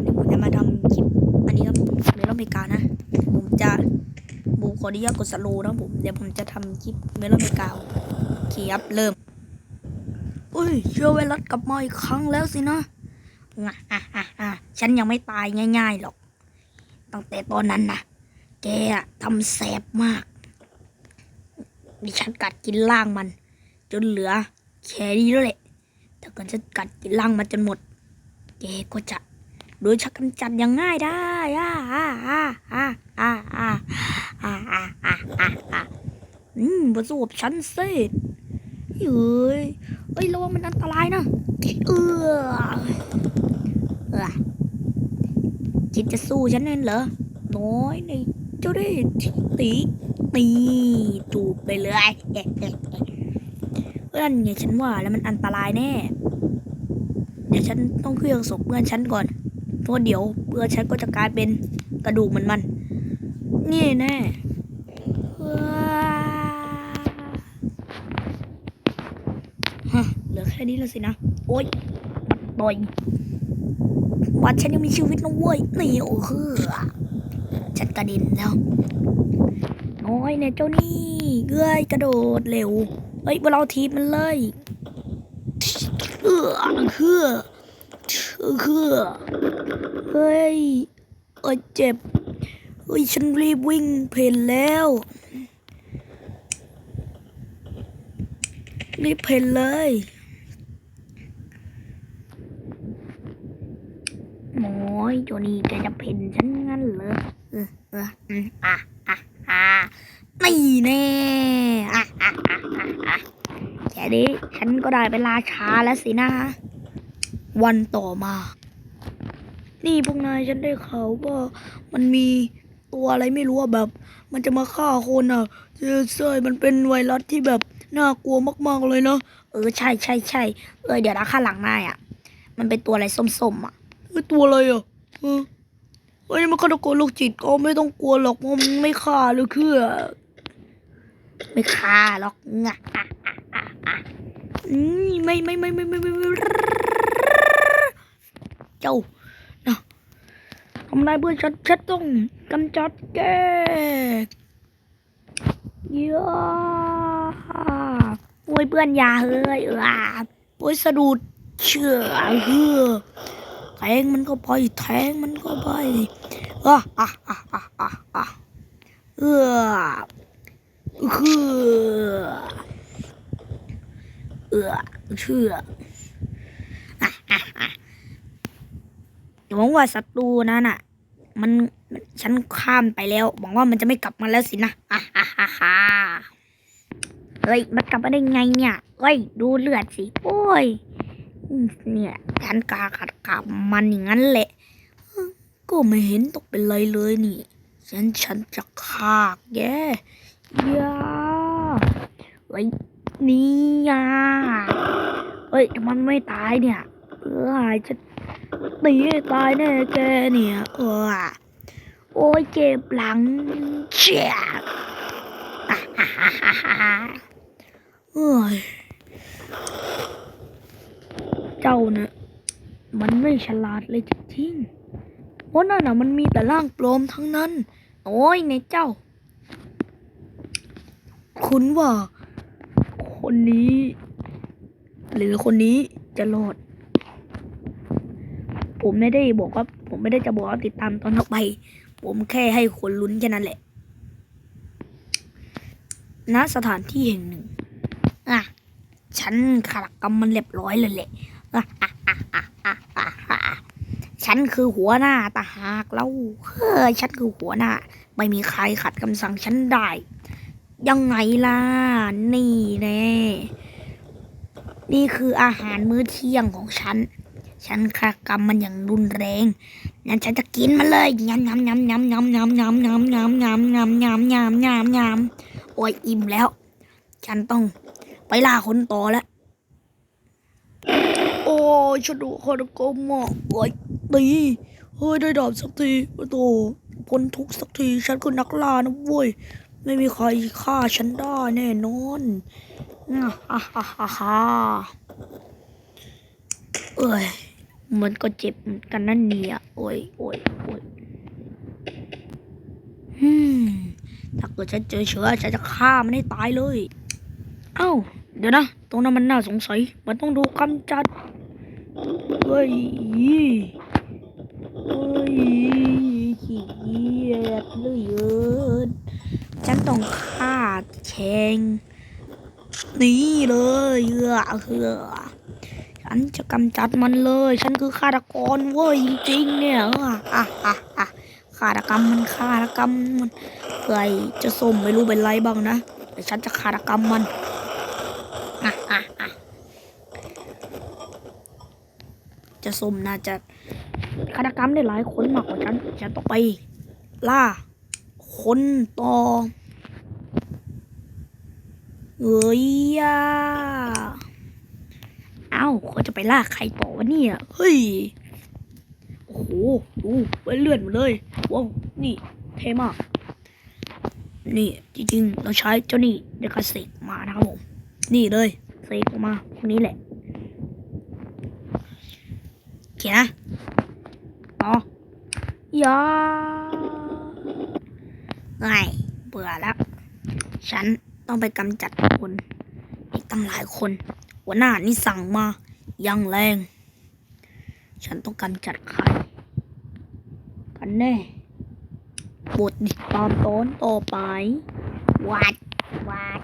เดี๋ยวผมจะมาทำคลิปอันนี้ครับเมลอนเมกานะ ผมจะบูขออนุญาตกดสโลนะผม เดี๋ยวผมจะทำคลิปเมลอเมกาเคครับเริ่ม อุ้ยเชื้อไวรัสกลับมาอีกครั้งแล้วสินะอะอะอะอะฉันยังไม่ตายง่าย ๆหรอก ตั้งแต่ตอนนั้นนะแกอะทำแสบมากดิฉันกัดกินล่างมัน จนเหลือแค่นี้แล้วแหละถ้าเกิดฉันกัดกินล่างมันจนหมด แกก็จะโดยชักกำจัดอย่างง่ายได้อ่าอ่าอ่าอ่าอ่าอ่าอ่าอ่าอ่าอ่าอ่าอืมประสบฉันสิเฮ้ยเฮ้ยระวังมันอันตรายนะเออเออคิดจะสู้ฉันนั่นเหรอ น้อยในเจ้าได้ตีตีจูบไปเลยเอ๊ะเอ๊ะเอ๊ะเพื่อนไงฉันว่าแล้วมันอันตรายแน่เดี๋ยวฉันต้องเคลื่องศพเพื่อนฉันก่อน เพราะเดี๋ยวเพื่อนฉันก็จะกลายเป็นกระดูกเหมือนมัน นี่แน่ฮะเหลือแค่นี้แล้วสินะ โอ๊ยมัดต่อยวัดฉันยังมีชีวิตนะเว้ยนี่โอ้เฮือฉันกระเด็นแล้วน้อยเนี่ยเจ้านี่เอ้ยกระโดดเร็ว เฮ้ยเราทีบมันเลยเออคือ คือเฮ้ยเอยเจ็บเฮ้ยฉันรีบวิ่งเพลนแล้ว รีบเพลนเลยหมอยโจนี่แกจะเพลนฉันงั้นเหรอเออเอออะอะอะนี่แน่อะอะอะอะอะแค่นี้ฉันก็ได้เป็นราชาแล้วสินะ วันต่อมา นี่พวกนายฉันได้ข่าวว่ามันมีตัวอะไรไม่รู้อะแบบ มันจะมาฆ่าคนอะเจ้ใช่มันเป็นไวรัสที่แบบน่ากลัวมากๆเลยเนาะเออใช่ใช่ใช่เออเดี๋ยวนะข้างหลังนายอะ มันเป็นตัวอะไรส้มๆอะเออตัวอะไรอะเออเฮ้ยมันฆาตกรโรคจิตก็ไม่ต้องกลัวหรอกเพราะมันไม่ฆ่าหรือคือไม่ฆ่าหรอกงะอืมไม่ไม่ไม่ไม่ไม่ไม่ไม่ เจ้านะทำลายเพื่อนฉันฉันต้องกำจัดแกเยอะโอ้ยเพื่อนยาเฮ้ยเออโอ้ยสะดุดเชื่อเฮือแทงมันก็ไปแทงมันก็ไปอะอะอะอะอะอะเออคือเอือเชื่ออะอะอะ หวังว่าศัตรูนั่นน่ะ มันฉันข้ามไปแล้วหวังว่ามันจะไม่กลับมาแล้วสินะอะอะอะอะเฮ้ยมันกลับมาได้ไงเนี่ยเฮ้ยดูเลือดสิโอ้ยเนี่ยฉันกาขัดกับมันอย่างนั้นแหละ ก็ไม่เห็นตกเป็นไรเลยนี่ฉันฉันจะฆ่าแกยาเฮ้ยนี่อะเฮ้ยมันไม่ตายเนี่ยเออจะ ตีตายแน่แกเนี่ยเออโอ้ยเจ็บหลังเจ็บอะฮ่าฮ่าฮ่าฮ่าเอ้ยเจ้าเนี่ยมันไม่ฉลาดเลยจริงๆเพราะนั่นน่ะมันมีแต่ร่างปลอมทั้งนั้น โอ้ยในเจ้า คุณว่า คนนี้ หรือคนนี้จะรอด ผมไม่ได้บอกว่า ผมไม่ได้จะบอกว่าติดตามตอนต่อไป ผมแค่ให้คนลุ้นแค่นั้นแหละณสถานที่แห่งหนึ่ง อะ ฉันขลักกรรมมันเรียบร้อยเลยแหละอะอะอะอะอะอะอะฉันคือหัวหน้าตาหากแล้วเฮ้ยฉันคือหัวหน้า ไม่มีใครขัดคำสั่งฉันได้ ยังไงล่ะ นี่แน่ นี่คืออาหารมื้อเที่ยงของฉัน ฉันฆากรรมมันอย่างรุนแรงงั้นฉันจะกินมันเลยยำยำยำยำยำยำยำยำยำยำยำยำยำยำยำโอ้ยอิ่มแล้ว ฉันต้องไปล่าคนต่อแล้ว โอ้ยฉันดูคอนกรมอะโอ้ยตีเฮ้ยได้ดาบสักทีโอ้โตพ้นทุกสักทีฉันคือนักล่านะเว้ยไม่มีใครฆ่าฉันได้แน่นอนอ่าฮ่าฮ่าฮ่า เอ้ยมันก็เจ็บเหมือนกันนั่นเนี่ยโอ้ยโอ้ยโอ้ยอืมถ้าเกิดฉันเจอเชื้อฉันจะฆ่ามันให้ตายเลย เอ้า เดี๋ยวนะ ตรงนั้นมันน่าสงสัย มันต้องดูกำจัดเฮ้ยเฮ้ยขี้เกียจเหลยเกินฉันต้องฆ่าแชงนี่เลยเอือเอือ ฉันจะกำจัดมันเลย ฉันคือฆาตกรเว้ยจริงๆเนี่ยอะอะอะฆาตกรรมมันฆาตกรรมมันใครจะส้มไม่รู้เป็นไรบ้างนะแต่ฉันจะฆาตกรรมมันอะอะอะจะส้มน่าจะฆาตกรรมได้หลายคนมากกว่าฉันฉันต้องไปล่าคนต่อเอ้ยอะ เอ้าเขาจะไปล่าใครต่อวะเนี่ยเฮ้ย โอ้โหดูไปเลื่อนมาเลยว้าวนี่เท่มาก นี่จริงๆเราใช้เจ้านี่เดกาเสกมานะครับผม นี่เลยเสกออกมาพวกนี้แหละโอเคนะต่อยาไงเบื่อแล้ว ฉันต้องไปกำจัดคน อีกตั้งหลายคน หัวหน้านี่สั่งมายังแรง ฉันต้องการจัดใครกันแน่โปรดติดตามตอนต่อไปวัดวัด